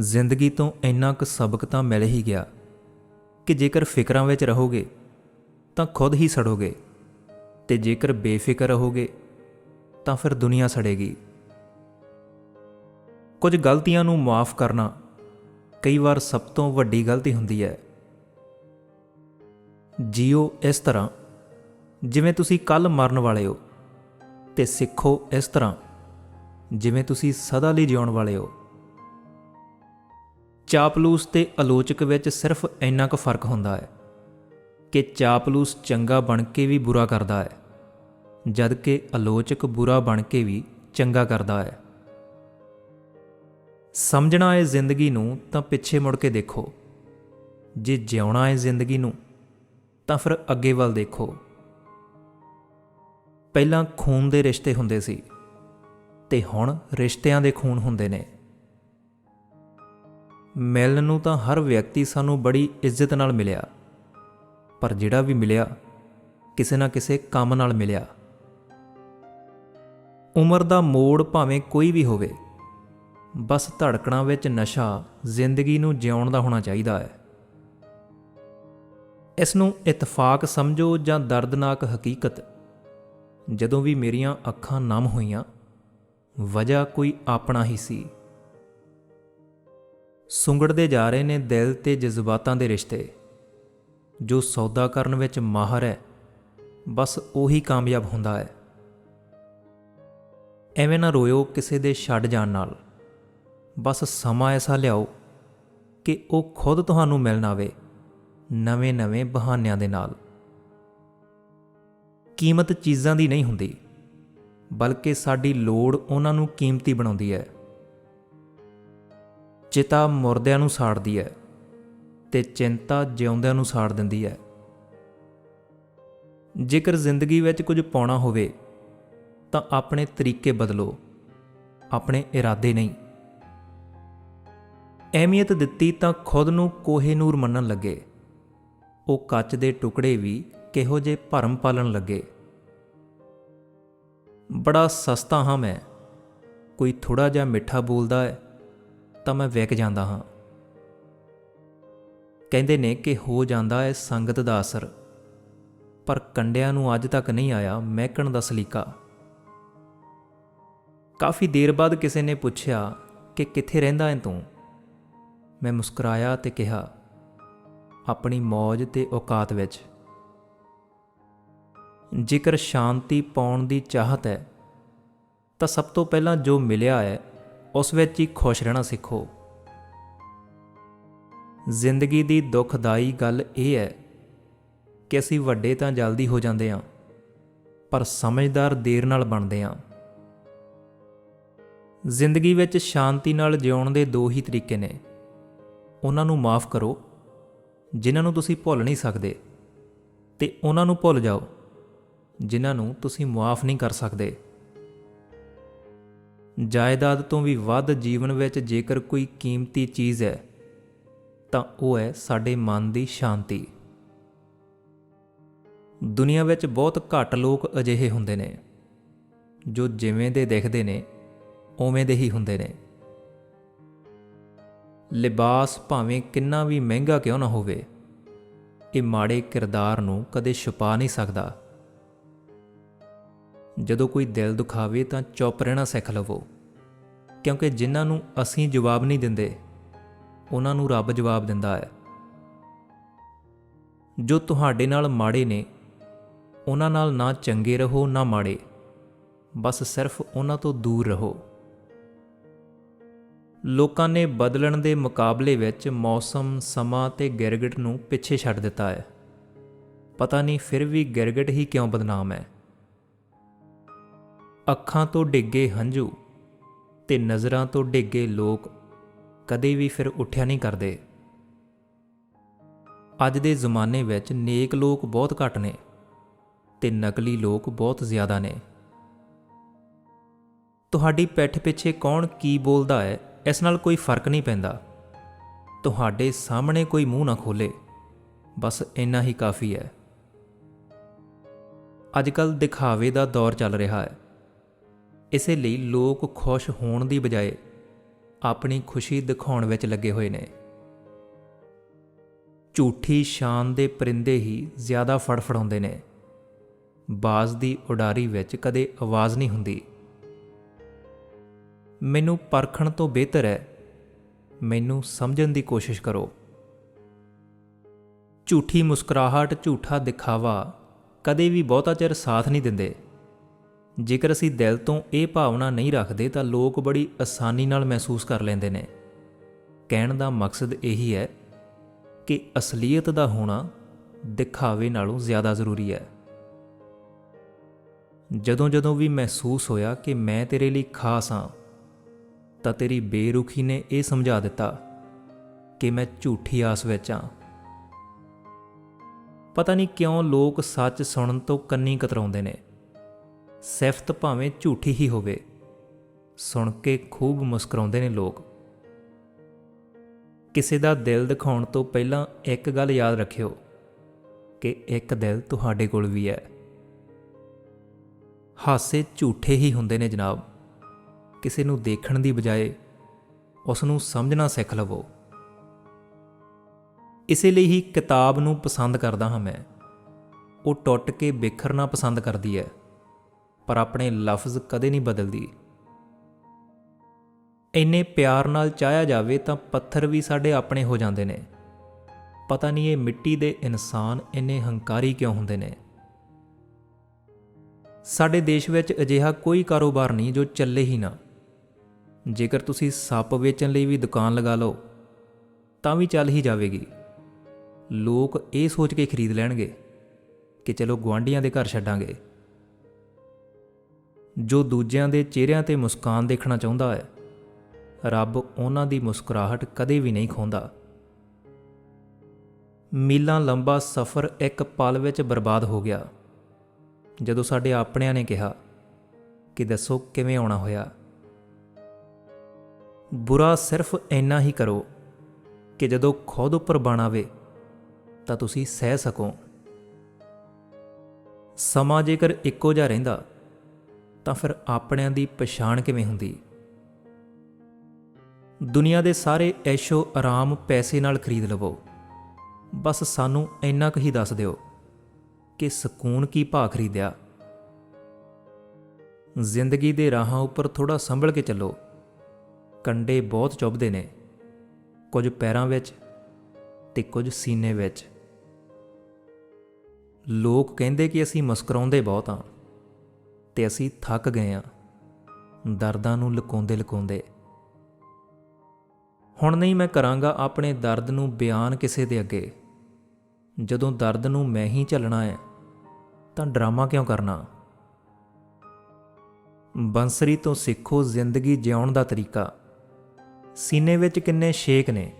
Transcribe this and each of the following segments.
ਜ਼ਿੰਦਗੀ ਤੋਂ ਇੰਨਾ ਕੁ ਸਬਕ ਤਾਂ ਮਿਲ ਹੀ ਗਿਆ ਕਿ ਜੇਕਰ ਫਿਕਰਾਂ ਵਿੱਚ ਰਹੋਗੇ ਤਾਂ ਖੁਦ ਹੀ ਸੜੋਗੇ ਤੇ ਜੇਕਰ ਬੇਫਿਕਰ ਰਹੋਗੇ ਤਾਂ ਫਿਰ ਦੁਨੀਆ ਸੜੇਗੀ। ਕੁਝ ਗਲਤੀਆਂ ਨੂੰ ਮਾਫ ਕਰਨਾ ਕਈ ਵਾਰ ਸਭ ਤੋਂ ਵੱਡੀ ਗਲਤੀ ਹੁੰਦੀ ਹੈ। ਜੀਓ ਇਸ ਤਰ੍ਹਾਂ, ਜਿਵੇਂ ਤੁਸੀਂ ਕੱਲ ਮਰਨ ਵਾਲੇ ਹੋ ਤੇ ਸਿੱਖੋ ਇਸ ਤਰ੍ਹਾਂ, ਜਿਵੇਂ ਤੁਸੀਂ ਸਦਾ ਲਈ ਜਿਉਣ ਵਾਲੇ ਹੋ। ਚਾਪਲੂਸ ਤੇ ਆਲੋਚਕ ਵਿੱਚ ਸਿਰਫ ਇੰਨਾ ਕੁ ਫ਼ਰਕ ਹੁੰਦਾ ਹੈ ਕਿ ਚਾਪਲੂਸ ਚੰਗਾ ਬਣ ਕੇ ਵੀ ਬੁਰਾ ਕਰਦਾ ਹੈ, ਜਦ ਕਿ ਆਲੋਚਕ ਬੁਰਾ ਬਣ ਕੇ ਵੀ ਚੰਗਾ ਕਰਦਾ ਹੈ। ਸਮਝਣਾ ਹੈ ਜ਼ਿੰਦਗੀ ਨੂੰ ਤਾਂ ਪਿੱਛੇ ਮੁੜ ਕੇ ਦੇਖੋ। ਜੇ ਜਿਉਣਾ ਹੈ ਜ਼ਿੰਦਗੀ ਨੂੰ, ਤਾਂ ਫਿਰ ਅੱਗੇ ਵੱਲ ਦੇਖੋ। ਪਹਿਲਾਂ ਖੂਨ ਦੇ ਰਿਸ਼ਤੇ ਹੁੰਦੇ ਸੀ, ਤੇ ਹੁਣ ਰਿਸ਼ਤਿਆਂ ਦੇ ਖੂਨ ਹੁੰਦੇ ਨੇ। ਮਿਲਣ ਨੂੰ ਤਾਂ ਹਰ ਵਿਅਕਤੀ ਸਾਨੂੰ ਬੜੀ ਇੱਜ਼ਤ ਨਾਲ ਮਿਲਿਆ। ਪਰ ਜਿਹੜਾ ਵੀ ਮਿਲਿਆ, ਕਿਸੇ ਨਾ ਕਿਸੇ ਕੰਮ ਨਾਲ ਮਿਲਿਆ। ਉਮਰ ਦਾ ਮੋੜ ਭਾਵੇਂ ਕੋਈ ਵੀ ਹੋਵੇ, ਬਸ ਧੜਕਣਾਂ ਵਿੱਚ ਨਸ਼ਾ ਜ਼ਿੰਦਗੀ ਨੂੰ ਜਿਉਣ ਦਾ ਹੋਣਾ ਚਾਹੀਦਾ ਹੈ। ਇਸ ਨੂੰ ਇਤਫਾਕ ਸਮਝੋ ਜਾਂ ਦਰਦਨਾਕ ਹਕੀਕਤ, ਜਦੋਂ ਵੀ ਮੇਰੀਆਂ ਅੱਖਾਂ ਨਮ ਹੋਈਆਂ, ਵਜ੍ਹਾ ਕੋਈ ਆਪਣਾ ਹੀ ਸੀ। ਸੁੰਗੜਦੇ ਜਾ ਰਹੇ ਨੇ ਦਿਲ ਤੇ ਜਜ਼ਬਾਤਾਂ ਦੇ ਰਿਸ਼ਤੇ। ਜੋ ਸੌਦਾ ਕਰਨ ਵਿੱਚ ਮਾਹਰ ਹੈ, ਬਸ ਉਹੀ ਕਾਮਯਾਬ ਹੁੰਦਾ ਹੈ। ਐਵੇਂ ਨਾ ਰੋਇਓ ਕਿਸੇ ਦੇ ਛੱਡ ਜਾਣ ਨਾਲ। ਬਸ ਸਮਾਂ ਐਸਾ ਲਿਆਓ ਕਿ ਉਹ ਖੁਦ ਤੁਹਾਨੂੰ ਮਿਲਣ ਆਵੇ ਨਵੇਂ-ਨਵੇਂ ਬਹਾਨਿਆਂ ਦੇ ਨਾਲ। ਕੀਮਤ ਚੀਜ਼ਾਂ ਦੀ ਨਹੀਂ ਹੁੰਦੀ, ਬਲਕਿ ਸਾਡੀ ਲੋੜ ਉਹਨਾਂ ਨੂੰ ਕੀਮਤੀ ਬਣਾਉਂਦੀ ਹੈ। ਚਿਤਾ ਮੁਰਦਿਆਂ ਨੂੰ ਸਾੜਦੀ ਹੈ ਤੇ ਚਿੰਤਾ ਜਿਉਂਦਿਆਂ ਨੂੰ ਸਾੜ ਦਿੰਦੀ ਹੈ। ਜੇਕਰ ਜ਼ਿੰਦਗੀ ਵਿੱਚ ਕੁਝ ਪਾਉਣਾ ਹੋਵੇ, ਤਾਂ ਆਪਣੇ ਤਰੀਕੇ ਬਦਲੋ, ਆਪਣੇ ਇਰਾਦੇ ਨਹੀਂ। ਅਹਿਮੀਅਤ ਦਿੱਤੀ ਤਾਂ ਖੁਦ ਨੂੰ ਕੋਹੇ ਨੂਰ ਮੰਨਣ ਲੱਗੇ। ਉਹ ਕੱਚ ਦੇ ਟੁਕੜੇ ਵੀ ਕਿਹੋ ਜੇ ਭਰਮ ਪਾਲਣ ਲੱਗੇ। ਬੜਾ ਸਸਤਾ ਹਾਂ ਮੈਂ, ਕੋਈ ਥੋੜਾ ਜਿਹਾ ਮਿੱਠਾ ਬੋਲਦਾ ਹੈ। ਤਾਂ ਮੈਂ ਵਿਕ ਜਾਂਦਾ ਹਾਂ। ਕਹਿੰਦੇ ਨੇ ਕਿ ਹੋ ਜਾਂਦਾ ਹੈ ਸੰਗਤ ਦਾ ਅਸਰ। ਪਰ ਕੰਡਿਆਂ ਨੂੰ ਅੱਜ ਤੱਕ ਨਹੀਂ ਆਇਆ ਮਹਿਕਣ ਦਾ ਸਲੀਕਾ। ਕਾਫੀ ਦੇਰ ਬਾਅਦ ਕਿਸੇ ਨੇ ਪੁੱਛਿਆ ਕਿ ਕਿੱਥੇ ਰਹਿੰਦਾ ਹੈ ਤੂੰ? ਮੈਂ ਮੁਸਕਰਾਇਆ ਤੇ ਕਿਹਾ, ਆਪਣੀ ਮੌਜ ਤੇ ਔਕਾਤ ਵਿੱਚ। ਜੇਕਰ ਸ਼ਾਂਤੀ ਪਾਉਣ ਦੀ ਚਾਹਤ ਹੈ, ਤਾਂ ਸਭ ਤੋਂ ਪਹਿਲਾਂ ਜੋ ਮਿਲਿਆ ਹੈ ਉਸ ਵਿੱਚ ਹੀ ਖੁਸ਼ ਰਹਿਣਾ ਸਿੱਖੋ। ਜ਼ਿੰਦਗੀ ਦੀ ਦੁਖਦਾਈ ਗੱਲ ਇਹ ਹੈ ਕਿ ਅਸੀਂ ਵੱਡੇ ਤਾਂ ਜਲਦੀ ਹੋ ਜਾਂਦੇ ਹਾਂ, ਪਰ ਸਮਝਦਾਰ ਦੇਰ ਨਾਲ ਬਣਦੇ ਹਾਂ। ਜ਼ਿੰਦਗੀ ਵਿੱਚ ਸ਼ਾਂਤੀ ਨਾਲ ਜਿਉਣ ਦੇ ਦੋ ਹੀ ਤਰੀਕੇ ਨੇ। ਉਹਨਾਂ ਨੂੰ ਮਾਫ ਕਰੋ, ਜਿਨ੍ਹਾਂ ਨੂੰ ਤੁਸੀਂ ਭੁੱਲ ਨਹੀਂ ਸਕਦੇ, ਤੇ ਉਹਨਾਂ ਨੂੰ ਭੁੱਲ ਜਾਓ, ਜਿਨ੍ਹਾਂ ਨੂੰ ਤੁਸੀਂ ਮਾਫ ਨਹੀਂ ਕਰ ਸਕਦੇ। ਜਾਇਦਾਦ ਤੋਂ ਵੀ ਵੱਧ ਜੀਵਨ ਵਿੱਚ ਜੇਕਰ ਕੋਈ ਕੀਮਤੀ ਚੀਜ਼ ਹੈ, ਤਾਂ ਉਹ ਹੈ ਸਾਡੇ ਮਨ ਦੀ ਸ਼ਾਂਤੀ। ਦੁਨੀਆ ਵਿੱਚ ਬਹੁਤ ਘੱਟ ਲੋਕ ਅਜਿਹੇ ਹੁੰਦੇ ਨੇ, ਜੋ ਜਿਵੇਂ ਦੇ ਦਿਖਦੇ ਨੇ, ਉਵੇਂ ਦੇ ਹੀ ਹੁੰਦੇ ਨੇ। ਲਿਬਾਸ ਭਾਵੇਂ ਕਿੰਨਾ ਵੀ ਮਹਿੰਗਾ ਕਿਉਂ ਨਾ ਹੋਵੇ, ਇਹ ਮਾੜੇ ਕਿਰਦਾਰ ਨੂੰ ਕਦੇ ਛੁਪਾ ਨਹੀਂ ਸਕਦਾ। ਜਦੋਂ ਕੋਈ ਦਿਲ ਦੁਖਾਵੇ ਤਾਂ ਚੁੱਪ ਰਹਿਣਾ ਸਿੱਖ ਲਵੋ। ਕਿਉਂਕਿ ਜਿਨ੍ਹਾਂ ਨੂੰ ਅਸੀਂ ਜਵਾਬ ਨਹੀਂ ਦਿੰਦੇ, ਉਹਨਾਂ ਨੂੰ ਰੱਬ ਜਵਾਬ ਦਿੰਦਾ ਹੈ। ਜੋ ਤੁਹਾਡੇ ਨਾਲ ਮਾੜੇ ਨੇ, ਉਹਨਾਂ ਨਾਲ ਨਾ ਚੰਗੇ ਰਹੋ, ਨਾ ਮਾੜੇ। ਬਸ ਸਿਰਫ ਉਹਨਾਂ ਤੋਂ ਦੂਰ ਰਹੋ। ਲੋਕਾਂ ਨੇ ਬਦਲਣ ਦੇ ਮੁਕਾਬਲੇ ਵਿੱਚ ਮੌਸਮ, ਸਮਾਂ ਤੇ ਗਿਰਗਟ ਨੂੰ ਪਿੱਛੇ ਛੱਡ ਦਿੱਤਾ ਹੈ। ਪਤਾ ਨਹੀਂ ਫਿਰ ਵੀ ਗਿਰਗਟ ਹੀ ਕਿਉਂ ਬਦਨਾਮ ਹੈ। ਅੱਖਾਂ ਤੋਂ ਡਿੱਗੇ ਹੰਝੂ ਤੇ ਨਜ਼ਰਾਂ ਤੋਂ ਡਿੱਗੇ ਲੋਕ ਕਦੇ ਵੀ ਫਿਰ ਉੱਠਿਆ ਨਹੀਂ ਕਰਦੇ। ਅੱਜ ਦੇ ਜ਼ਮਾਨੇ ਵਿੱਚ ਨੇਕ ਲੋਕ ਬਹੁਤ ਘੱਟ ਨੇ ਤੇ ਨਕਲੀ ਲੋਕ ਬਹੁਤ ਜ਼ਿਆਦਾ ਨੇ। ਤੁਹਾਡੀ ਪਿੱਠ ਪਿੱਛੇ ਕੌਣ ਕੀ ਬੋਲਦਾ ਹੈ, ਇਸ ਨਾਲ ਕੋਈ ਫ਼ਰਕ ਨਹੀਂ ਪੈਂਦਾ। ਤੁਹਾਡੇ ਸਾਹਮਣੇ ਕੋਈ ਮੂੰਹ ਨਾ ਖੋਲੇ, ਬਸ ਇੰਨਾ ਹੀ ਕਾਫੀ ਹੈ। ਅੱਜਕੱਲ ਦਿਖਾਵੇ ਦਾ ਦੌਰ ਚੱਲ ਰਿਹਾ ਹੈ। ਇਸੇ ਲਈ ਲੋਕ ਖੁਸ਼ ਹੋਣ ਦੀ ਬਜਾਏ ਆਪਣੀ ਖੁਸ਼ੀ ਦਿਖਾਉਣ ਵਿੱਚ ਲੱਗੇ ਹੋਏ ਨੇ। ਝੂਠੀ ਸ਼ਾਨ ਦੇ ਪਰਿੰਦੇ ਹੀ ਜ਼ਿਆਦਾ ਫੜਫੜਾਉਂਦੇ ਨੇ। ਬਾਜ਼ ਦੀ ਉਡਾਰੀ ਵਿੱਚ ਕਦੇ ਆਵਾਜ਼ ਨਹੀਂ ਹੁੰਦੀ। ਮੈਨੂੰ ਪਰਖਣ ਤੋਂ ਬਿਹਤਰ ਹੈ। ਮੈਨੂੰ ਸਮਝਣ ਦੀ ਕੋਸ਼ਿਸ਼ ਕਰੋ। ਝੂਠੀ ਮੁਸਕਰਾਹਟ, ਝੂਠਾ ਦਿਖਾਵਾ ਕਦੇ ਵੀ ਬਹੁਤਾ ਚਿਰ ਸਾਥ ਨਹੀਂ ਦਿੰਦੇ। ਜੇਕਰ ਅਸੀਂ ਦਿਲ ਤੋਂ ਇਹ ਭਾਵਨਾ ਨਹੀਂ ਰੱਖਦੇ, ਤਾਂ ਲੋਕ ਬੜੀ ਆਸਾਨੀ ਨਾਲ ਮਹਿਸੂਸ ਕਰ ਲੈਂਦੇ ਨੇ। ਕਹਿਣ ਦਾ ਮਕਸਦ ਇਹੀ ਹੈ ਕਿ ਅਸਲੀਅਤ ਦਾ ਹੋਣਾ ਦਿਖਾਵੇ ਨਾਲੋਂ ਜ਼ਿਆਦਾ ਜ਼ਰੂਰੀ ਹੈ। ਜਦੋਂ ਜਦੋਂ ਵੀ ਮਹਿਸੂਸ ਹੋਇਆ ਕਿ ਮੈਂ ਤੇਰੇ ਲਈ ਖਾਸ ਹਾਂ, ਤਾਂ ਤੇਰੀ ਬੇਰੁਖੀ ਨੇ ਇਹ ਸਮਝਾ ਦਿੱਤਾ ਕਿ ਮੈਂ ਝੂਠੀ ਆਸ ਵਿੱਚ ਹਾਂ। ਪਤਾ ਨਹੀਂ ਕਿਉਂ ਲੋਕ ਸੱਚ ਸੁਣਨ ਤੋਂ ਕੰਨੀ ਕਤਰਾਉਂਦੇ ਨੇ। ਸਿਫਤ ਭਾਵੇਂ ਝੂਠੀ ਹੀ ਹੋਵੇ। ਸੁਣ ਕੇ ਖੂਬ ਮੁਸਕਰਾਉਂਦੇ ਨੇ ਲੋਕ। ਕਿਸੇ ਦਾ ਦਿਲ ਦਿਖਾਉਣ ਤੋਂ ਪਹਿਲਾਂ ਇੱਕ ਗੱਲ ਯਾਦ ਰੱਖਿਓ ਕਿ ਇੱਕ ਦਿਲ ਤੁਹਾਡੇ ਕੋਲ ਵੀ ਹੈ। ਹਾਸੇ ਝੂਠੇ ਹੀ ਹੁੰਦੇ ਨੇ ਜਨਾਬ। ਕਿਸੇ ਨੂੰ ਦੇਖਣ ਦੀ ਬਜਾਏ ਉਸ ਨੂੰ ਸਮਝਣਾ ਸਿੱਖ ਲਵੋ। ਇਸੇ ਲਈ ਹੀ ਕਿਤਾਬ ਨੂੰ ਪਸੰਦ ਕਰਦਾ ਹਾਂ ਮੈਂ। ਉਹ ਟੁੱਟ ਕੇ ਬਿਖਰਨਾ ਪਸੰਦ ਕਰਦੀ ਹੈ। ਪਰ ਆਪਣੇ ਲਫ਼ਜ਼ ਕਦੇ ਨਹੀਂ ਬਦਲਦੀ। ਇੰਨੇ ਪਿਆਰ ਨਾਲ ਚਾਹਿਆ ਜਾਵੇ ਤਾਂ ਪੱਥਰ ਵੀ ਸਾਡੇ ਆਪਣੇ ਹੋ ਜਾਂਦੇ ਨੇ। ਪਤਾ ਨਹੀਂ ਇਹ ਮਿੱਟੀ ਦੇ ਇਨਸਾਨ ਇੰਨੇ ਹੰਕਾਰੀ ਕਿਉਂ ਹੁੰਦੇ ਨੇ। ਸਾਡੇ ਦੇਸ਼ ਵਿੱਚ ਅਜਿਹਾ ਕੋਈ ਕਾਰੋਬਾਰ ਨਹੀਂ ਜੋ ਚੱਲੇ ਹੀ ਨਾ। ਜੇਕਰ ਤੁਸੀਂ ਸੱਪ ਵੇਚਣ ਲਈ ਵੀ ਦੁਕਾਨ ਲਗਾ ਲਓ, ਤਾਂ ਵੀ ਚੱਲ ਹੀ ਜਾਵੇਗੀ। ਲੋਕ ਇਹ ਸੋਚ ਕੇ ਖਰੀਦ ਲੈਣਗੇ ਕਿ ਚਲੋ ਗੁਆਂਢੀਆਂ ਦੇ ਘਰ ਛੱਡਾਂਗੇ। ਜੋ ਦੂਜਿਆਂ ਦੇ ਚਿਹਰਿਆਂ ਤੇ ਮੁਸਕਾਨ ਦੇਖਣਾ ਚਾਹੁੰਦਾ ਹੈ। ਰੱਬ ਉਹਨਾਂ ਦੀ ਮੁਸਕਰਾਹਟ ਕਦੇ ਵੀ ਨਹੀਂ ਖੋਂਦਾ। ਮੀਲਾਂ ਲੰਬਾ ਸਫ਼ਰ ਇੱਕ ਪਲ ਵਿੱਚ ਬਰਬਾਦ ਹੋ ਗਿਆ। ਜਦੋਂ ਸਾਡੇ ਆਪਣਿਆਂ ਨੇ ਕਿਹਾ ਕਿ ਦੱਸੋ ਕਿਵੇਂ ਆਉਣਾ ਹੋਇਆ। ਬੁਰਾ ਸਿਰਫ ਇੰਨਾ ਹੀ ਕਰੋ ਕਿ ਜਦੋਂ ਖੁਦ ਉੱਪਰ ਬਣ ਆਵੇ ਤਾਂ ਤੁਸੀਂ ਸਹਿ ਸਕੋ। ਸਮਾਂ ਜੇਕਰ ਇੱਕੋ ਜਿਹਾ ਰਹਿੰਦਾ ਤਾਂ ਫਿਰ ਆਪਣਿਆਂ ਦੀ ਪਛਾਣ ਕਿਵੇਂ ਹੁੰਦੀ? ਦੁਨੀਆ ਦੇ ਸਾਰੇ ਐਸ਼ੋ ਆਰਾਮ ਪੈਸੇ ਨਾਲ ਖਰੀਦ ਲਵੋ। ਬਸ ਸਾਨੂੰ ਇੰਨਾ ਕੁ ਹੀ ਦੱਸ ਦਿਓ ਕਿ ਸਕੂਨ ਕੀ ਭਾਅ ਖਰੀਦਿਆ। ਜ਼ਿੰਦਗੀ ਦੇ ਰਾਹਾਂ ਉੱਪਰ ਥੋੜਾ ਸੰਭਲ ਕੇ ਚੱਲੋ। ਕੰਡੇ ਬਹੁਤ ਚੁੱਭਦੇ ਨੇ। ਕੁਝ ਪੈਰਾਂ ਵਿੱਚ ਤੇ ਕੁਝ ਸੀਨੇ ਵਿੱਚ। ਲੋਕ ਕਹਿੰਦੇ ਕਿ ਅਸੀਂ ਮੁਸਕਰਾਉਂਦੇ ਬਹੁਤ ਹਾਂ। ਤੇ ਅਸੀਂ ਥੱਕ ਗਏ ਹਾਂ ਦਰਦਾਂ ਨੂੰ ਲੁਕਾਉਂਦੇ ਲੁਕਾਉਂਦੇ। ਹੁਣ ਨਹੀਂ ਮੈਂ ਕਰਾਂਗਾ ਆਪਣੇ ਦਰਦ ਨੂੰ ਬਿਆਨ ਕਿਸੇ ਦੇ ਅੱਗੇ। ਜਦੋਂ ਦਰਦ ਨੂੰ ਮੈਂ ਹੀ ਝੱਲਣਾ ਹੈ ਤਾਂ ਡਰਾਮਾ ਕਿਉਂ ਕਰਨਾ? ਬੰਸਰੀ ਤੋਂ ਸਿੱਖੋ ਜ਼ਿੰਦਗੀ ਜਿਉਣ ਦਾ ਤਰੀਕਾ। ਸੀਨੇ ਵਿੱਚ ਕਿੰਨੇ ਸ਼ੇਕ ਨੇ,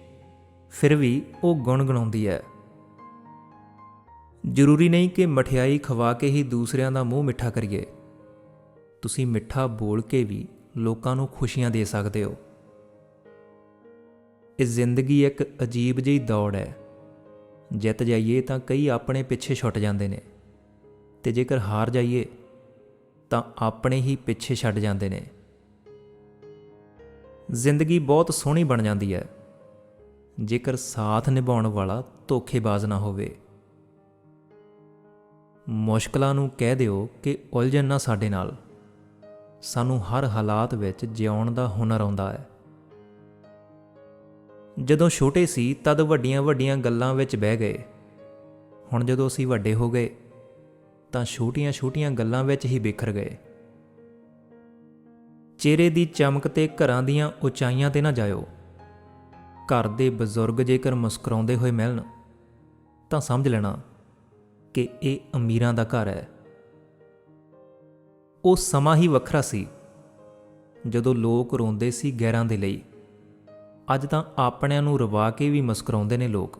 ਫਿਰ ਵੀ ਉਹ ਗੁੰਗਣਾਉਂਦੀ ਹੈ ਜ਼ਰੂਰੀ ਨਹੀਂ ਕਿ ਮਠਿਆਈ ਖਵਾ ਕੇ ਹੀ ਦੂਸਰਿਆਂ ਦਾ ਮੂੰਹ ਮਿੱਠਾ ਕਰੀਏ। ਤੁਸੀਂ ਮਿੱਠਾ ਬੋਲ ਕੇ ਵੀ ਲੋਕਾਂ ਨੂੰ ਖੁਸ਼ੀਆਂ ਦੇ ਸਕਦੇ ਹੋ। ਇਹ ਜ਼ਿੰਦਗੀ ਇੱਕ ਅਜੀਬ ਜਿਹੀ ਦੌੜ ਹੈ। ਜਿੱਤ ਜਾਈਏ ਤਾਂ ਕਈ ਆਪਣੇ ਪਿੱਛੇ ਛੁੱਟ ਜਾਂਦੇ ਨੇ। ਤੇ ਜੇਕਰ ਹਾਰ ਜਾਈਏ ਤਾਂ ਆਪਣੇ ਹੀ ਪਿੱਛੇ ਛੱਡ ਜਾਂਦੇ ਨੇ। ਜ਼ਿੰਦਗੀ ਬਹੁਤ ਸੋਹਣੀ ਬਣ ਜਾਂਦੀ ਹੈ। ਜੇਕਰ ਸਾਥ ਨਿਭਾਉਣ ਵਾਲਾ ਧੋਖੇਬਾਜ਼ ਨਾ ਹੋਵੇ। ਮੁਸ਼ਕਲਾਂ ਨੂੰ ਕਹਿ ਦਿਓ ਕਿ ਉਲਝਣ ਨਾ ਸਾਡੇ ਨਾਲ। ਸਾਨੂੰ ਹਰ ਹਾਲਾਤ ਵਿੱਚ ਜਿਉਣ ਦਾ ਹੁਨਰ ਆਉਂਦਾ ਹੈ। ਜਦੋਂ ਛੋਟੇ ਸੀ, ਤਦ ਵੱਡੀਆਂ ਵੱਡੀਆਂ ਗੱਲਾਂ ਵਿੱਚ ਬਹਿ ਗਏ। ਹੁਣ ਜਦੋਂ ਅਸੀਂ ਵੱਡੇ ਹੋ ਗਏ, ਤਾਂ ਛੋਟੀਆਂ ਛੋਟੀਆਂ ਗੱਲਾਂ ਵਿੱਚ ਹੀ ਬਿਖਰ ਗਏ। ਚਿਹਰੇ ਦੀ ਚਮਕ ਤੇ ਘਰਾਂ ਦੀਆਂ ਉਚਾਈਆਂ ਤੇ ਨਾ ਜਾਇਓ। ਘਰ ਦੇ ਬਜ਼ੁਰਗ ਜੇਕਰ ਮੁਸਕਰਾਉਂਦੇ ਹੋਏ ਮਿਲਣ, ਤਾਂ ਸਮਝ ਲੈਣਾ ਕਿ ਇਹ ਅਮੀਰਾਂ ਦਾ ਘਰ ਹੈ। ਉਹ ਸਮਾਂ ਹੀ ਵੱਖਰਾ ਸੀ। ਜਦੋਂ ਲੋਕ ਰੋਂਦੇ ਸੀ ਗੈਰਾਂ ਦੇ ਲਈ, ਅੱਜ ਤਾਂ ਆਪਣਿਆਂ ਨੂੰ ਰਵਾ ਕੇ ਵੀ ਮੁਸਕਰਾਉਂਦੇ ਨੇ ਲੋਕ।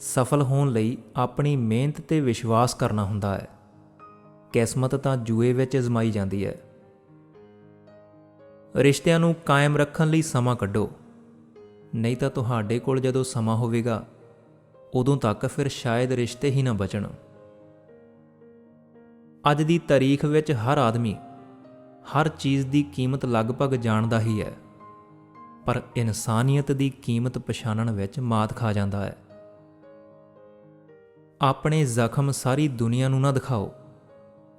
ਸਫਲ ਹੋਣ ਲਈ ਆਪਣੀ ਮਿਹਨਤ ਤੇ ਵਿਸ਼ਵਾਸ ਕਰਨਾ ਹੁੰਦਾ ਹੈ। ਕਿਸਮਤ ਤਾਂ ਜੂਏ ਵਿੱਚ ਅਜ਼ਮਾਈ ਜਾਂਦੀ ਹੈ। ਰਿਸ਼ਤਿਆਂ ਨੂੰ ਕਾਇਮ ਰੱਖਣ ਲਈ ਸਮਾਂ ਕੱਢੋ। ਨਹੀਂ ਤਾਂ ਤੁਹਾਡੇ ਕੋਲ ਜਦੋਂ ਸਮਾਂ ਹੋਵੇਗਾ, ਉਦੋਂ ਤੱਕ ਫਿਰ ਸ਼ਾਇਦ ਰਿਸ਼ਤੇ ਹੀ ਨਾ ਬਚਣ। ਅੱਜ ਦੀ ਤਾਰੀਖ ਵਿੱਚ ਹਰ ਆਦਮੀ ਹਰ ਚੀਜ਼ ਦੀ ਕੀਮਤ ਲਗਭਗ ਜਾਣਦਾ ਹੀ ਹੈ, ਪਰ ਇਨਸਾਨੀਅਤ ਦੀ ਕੀਮਤ ਪਛਾਣਨ ਵਿੱਚ ਮਾਤ ਖਾ ਜਾਂਦਾ ਹੈ। ਆਪਣੇ ਜ਼ਖਮ ਸਾਰੀ ਦੁਨੀਆ ਨੂੰ ਨਾ ਦਿਖਾਓ।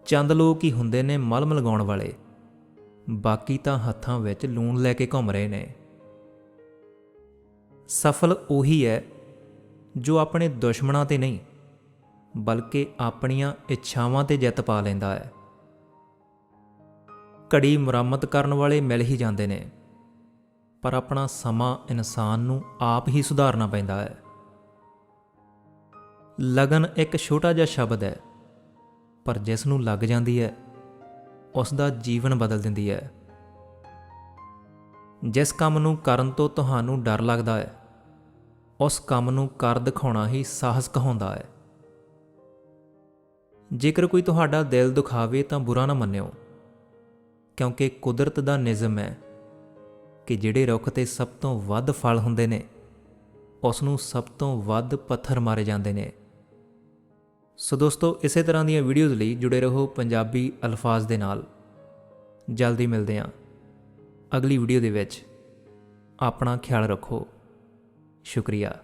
ਚੰਦ ਲੋਕ ਹੀ ਹੁੰਦੇ ਨੇ ਮਲਮ ਲਗਾਉਣ ਵਾਲੇ। ਬਾਕੀ ਤਾਂ ਹੱਥਾਂ ਵਿੱਚ ਲੂਣ ਲੈ ਕੇ ਘੁੰਮ ਰਹੇ ਨੇ। ਸਫਲ ਉਹੀ ਹੈ ਜੋ ਆਪਣੇ ਦੁਸ਼ਮਣਾਂ ਤੇ ਨਹੀਂ ਬਲਕਿ ਆਪਣੀਆਂ ਇੱਛਾਵਾਂ ਤੇ ਜਿੱਤ ਪਾ ਲੈਂਦਾ ਹੈ। ਘੜੀ ਮੁਰੰਮਤ ਕਰਨ ਵਾਲੇ ਮਿਲ ਹੀ ਜਾਂਦੇ ਨੇ, ਪਰ ਆਪਣਾ ਸਮਾਂ ਇਨਸਾਨ ਨੂੰ ਆਪ ਹੀ ਸੁਧਾਰਨਾ ਪੈਂਦਾ ਹੈ। ਲਗਨ ਇੱਕ ਛੋਟਾ ਜਿਹਾ ਸ਼ਬਦ ਹੈ, ਪਰ ਜਿਸ ਨੂੰ ਲੱਗ ਜਾਂਦੀ ਹੈ, ਉਸ ਦਾ ਜੀਵਨ ਬਦਲ ਦਿੰਦੀ ਹੈ। ਜਿਸ ਕੰਮ ਨੂੰ ਕਰਨ ਤੋਂ ਤੁਹਾਨੂੰ ਡਰ ਲੱਗਦਾ ਹੈ, ਉਸ ਕੰਮ ਨੂੰ ਕਰ ਦਿਖਾਉਣਾ ਹੀ ਸਾਹਸ ਕਹਾਉਂਦਾ ਹੈ। ਜੇਕਰ ਕੋਈ ਤੁਹਾਡਾ ਦਿਲ ਦੁਖਾਵੇ ਤਾਂ ਬੁਰਾ ਨਾ ਮੰਨਿਓ, ਕਿਉਂਕਿ ਕੁਦਰਤ ਦਾ ਨਿਯਮ ਹੈ ਕਿ ਜਿਹੜੇ ਰੁੱਖ ਤੇ ਸਭ ਤੋਂ ਵੱਧ ਫਲ ਹੁੰਦੇ ਨੇ ਉਸ ਨੂੰ ਸਭ ਤੋਂ ਵੱਧ ਪੱਥਰ ਮਾਰੇ ਜਾਂਦੇ ਨੇ। ਸੋ ਦੋਸਤੋ, ਇਸੇ ਤਰ੍ਹਾਂ ਦੀਆਂ ਵੀਡੀਓਜ਼ ਲਈ ਜੁੜੇ ਰਹੋ ਪੰਜਾਬੀ ਅਲਫਾਜ਼ ਦੇ ਨਾਲ। ਜਲਦੀ ਮਿਲਦੇ ਹਾਂ। ਅਗਲੀ ਵੀਡੀਓ ਦੇ ਵਿੱਚ ਆਪਣਾ ਖਿਆਲ ਰੱਖੋ। ਸ਼ੁਕਰੀਆ।